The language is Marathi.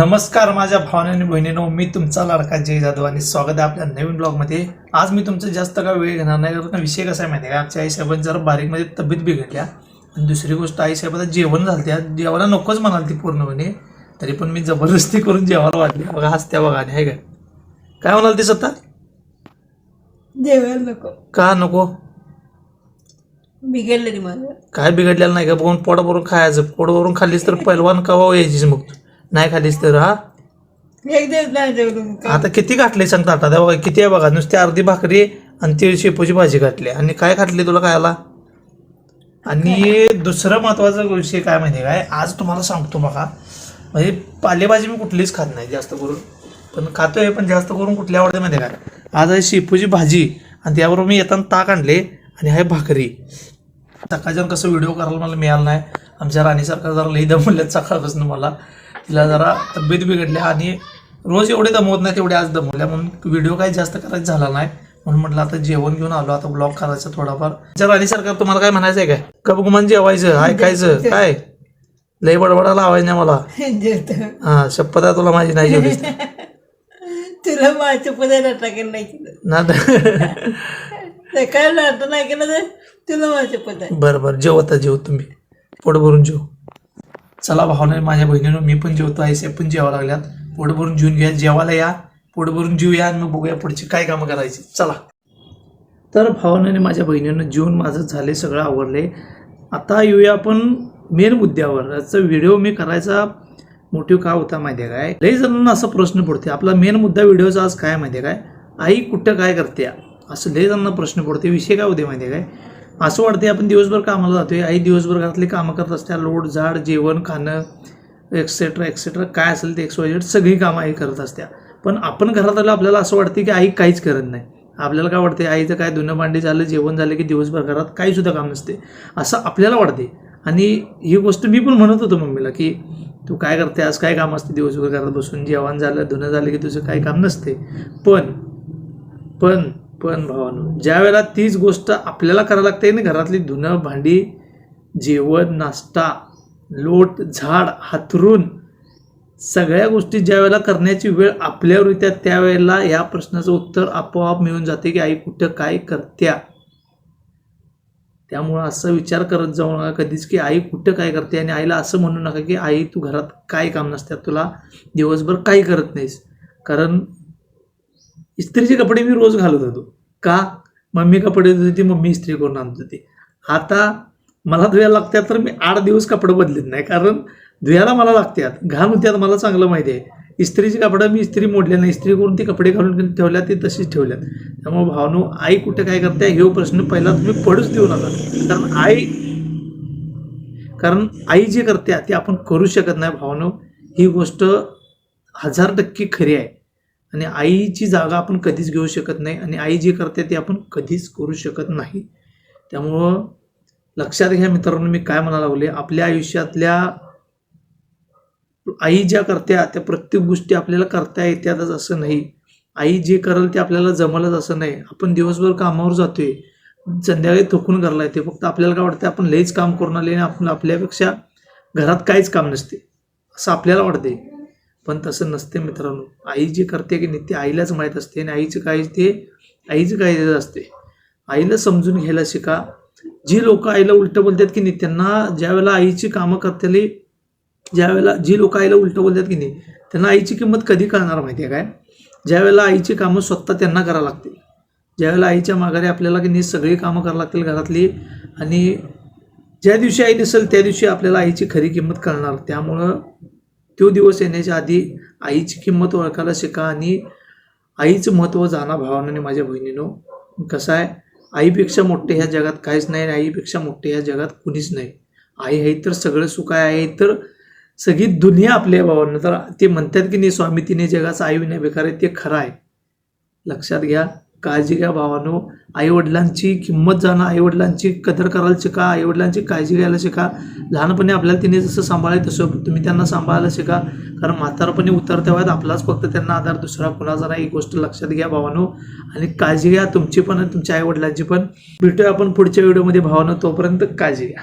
नमस्कार माझ्या भावना आणि बहिणीनो मी तुमचा लाडका जय जाधव आणि स्वागत आहे आपल्या नवीन ब्लॉगमध्ये. आज मी तुमचं जास्त काय वेळ घेणार नाही कारण विषय कसा आहे माहिती आहे का? आमच्या आईसाहेबांची जरा बारीकमध्ये तब्येत बिघडल्या. आणि दुसरी गोष्ट आईसाहेबाला जेवण झालं त्या जेवायला नकोच म्हणाल ती पूर्णपणे. तरी पण मी जबरदस्ती करून जेवायला वाटली बघा हसत्या बघा आणि आहे का? काय म्हणाल ती सत्ता? जेवायला नको. का नको? बिघडलं रे माझं. काय बिघडलेलं नाही का? बघून पोट भरून खायचं. पोट भरून खाल्लीस तर पैलवान कवा यायचीच मग तू. नाही खाल्लीस तर हा? एक दिवस नाही जेवलो. आता किती घातले सांगता आता? बघा किती आहे बघा? नुसती अर्धी भाकरी आणि ती शेपूची भाजी घातली. आणि काय घातली तुला खायला? आणि दुसरं महत्त्वाचा विषय काय माहिती काय? आज तुम्हाला सांगतो बघा. म्हणजे पालेभाजी मी कुठलीच खात नाही जास्त करून. पण खातोय पण जास्त करून कुठली आवडते माहिती आहे काय? आज आहे शेपूची भाजी आणि त्याबरोबर मी येताना ताक आणले आणि आहे भाकरी. सकाळच्या कसं व्हिडिओ करायला मला मिळाला नाही. आमच्या राणीसारखा जरा लई दमवल्यात सकाळपासून मला. तिला जरा तब्येत बिघडल्या आणि रोज एवढे दमवत नाही तेवढे आज दमवल्या म्हणून व्हिडिओ काही जास्त करायचा झाला नाही. म्हणून म्हटलं आता जेवण घेऊन आलो. आता ब्लॉग करायचा थोडाफार. त्या राणीसारखा तुम्हाला काय म्हणायचं आहे काय गुमान जेवायचं ऐकायचं काय? लई बडबडाला आवाज नाही मला. हा शपथ आहे तुला माझी नाही जेवलीस तर. तुला माझ्या पदाला टाकेल नाही सकाळी नाटक. नाही केलं तुला माझ्या पद बरं बरं जेवता जेव तुम्ही. पोट भरून जेव. चला भावना माझ्या बहिणीनं मी पण जेवतो आहे पण जेवा लागल्यात. पोट भरून जेवून घ्या जेवायला या. पोट भरून जेवूया आणि मग बघूया पुढची काय कामं करायची. चला. तर भावनेने माझ्या बहिणीनं जेवून माझं झाले सगळं आवडले आता येऊया आपण मेन मुद्द्यावर. याचा व्हिडिओ मी करायचा मोटिव्ह का होता माहिती आहे काय? लई जणांना असा प्रश्न पडते आपला मेन मुद्दा व्हिडिओचा आज काय माहिती आहे काय? आई कुठं काय करते? असं लई जणांना प्रश्न पडते विषय काय होते माहिती आहे काय? असं वाटते आपण दिवसभर कामाला जातोय. आई दिवसभर घरातली कामं करत असत्या लोड झाड जेवण खाणं एक्सेट्रा एक्सेट्रा काय असेल ते एक्स वाय सगळी कामं आई करत असत्या. पण आपण घरात आलं आपल्याला असं वाटते की आई काहीच करत नाही. आपल्याला काय वाटते आईचं काय धुणं भांडी झालं जेवण झालं की दिवसभर घरात काही सुद्धा काम नसते. असं आपल्याला वाटते आणि ही गोष्ट मी पण म्हणत होतो मम्मीला की तू काय करते? आज काय काम असते दिवसभर घरात बसून? जेवण झालं धुणं झालं की तुझं काही काम नसते. पण पण पण भावानो ज्या वेळेला तीच गोष्ट आपल्याला करायला लागते ना घरातली धुणं भांडी जेवण नाश्ता लोट झाड हातरून सगळ्या गोष्टी ज्या वेळेला करण्याची वेळ आपल्यावर येत्या त्यावेळेला या प्रश्नाचं उत्तर आपोआप मिळून जाते की आई कुठं काय करत्या. त्यामुळं असं विचार करत जाऊ नका कधीच की आई कुठं काय करते आणि आईला असं म्हणू नका की आई तू घरात काय काम नसत्या तुला दिवसभर काही करत नाहीस. कारण इस्त्रीचे कपडे मी रोज घालत होतो. का? मम्मी कपडे धुत होती मम्मी इस्त्री करून आणत होती. आता मला धुयाला लागतात तर मी आठ दिवस कपडे बदलत नाही. कारण धुयाला मला लागतात. घाण होत्यात मला चांगलं माहिती आहे. इस्त्रीची कपडं मी इस्त्री मोडले नाही. इस्त्री करून ती कपडे घालून ठेवल्या ते तशीच ठेवल्यात. त्यामुळे भावनो आई कुठे काय करते हे प्रश्न पहिला तुम्ही पडूच देऊ नका. कारण आई कारण आई जे करते ते आपण करू शकत नाही भावनो. ही गोष्ट हजार टक्के खरी आहे. आणि आईची जागा आपण कधीच घेऊ शकत नाही आणि आई जे करते ते आपण कधीच करू शकत नाही. त्यामुळं लक्षात घ्या मित्रांनो मी काय म्हणायला लागले आपल्या आयुष्यातल्या आई ज्या करत्या त्या प्रत्येक गोष्टी आपल्याला करता येत्यातच असं नाही. आई जे करेल ते आपल्याला जमलंच असं नाही. आपण दिवसभर कामावर जातोय संध्याकाळी थकून करायला येते फक्त आपल्याला काय वाटतं आपण लईच काम करून आले आणि आपण आपल्यापेक्षा घरात काहीच काम नसते. असं आपल्याला वाटते पण तसं नसते मित्रांनो. आई जे करते की नाही ते आईलाच माहीत असते आणि आईचं काय ते आईचं काय असते. आईला समजून घ्यायला शिका. जी लोक आईला उलटं बोलतात की नाही त्यांना ज्या वेळेला आईची कामं करतेली ज्या वेळेला जी लोक आईला उलटं बोलतात की नाही त्यांना आईची किंमत कधी कळणार माहिती आहे काय? ज्या वेळेला आईची कामं स्वतः त्यांना करावं लागतील. ज्यावेळेला आईच्या माघारी आपल्याला की नाही सगळी कामं करावं लागतील घरातली आणि ज्या दिवशी आई नसेल त्या दिवशी आपल्याला आईची खरी किंमत कळणार. त्यामुळं तो दिवस येण्याच्या आधी आईची किंमत ओळखायला शिका आणि आईचं महत्त्व जाणा भावाने माझ्या बहिणीनो. कसं आहे? आईपेक्षा मोठे ह्या जगात काहीच नाही आईपेक्षा मोठे ह्या जगात कुणीच नाही. आई आहे तर सगळं सुख आहे आई तर सगळी दुनिया आपल्या भावांना. तर ते म्हणतात की नाही स्वामी तिने जगाचा आई विना बेकार आहे ते खरं आहे. लक्षात घ्या. काळजी घ्या भावानो. आईवडिलांची किंमत जाणं आईवडिलांची कदर करायला शिका आईवडिलांची काळजी घ्यायला शिका. लहानपणी आपल्याला तिने जसं सांभाळलं तसं तुम्ही त्यांना सांभाळायला शिका. कारण म्हातारपणी उतरत्या वयात आपलाच फक्त त्यांना आधार दुसरा कुणाचा नाही ही गोष्ट लक्षात घ्या भावानो. आणि काळजी घ्या तुमची पण आणि तुमच्या आईवडिलांची पण. भेटूया आपण पुढच्या व्हिडिओमध्ये भावानो. तोपर्यंत काळजी घ्या.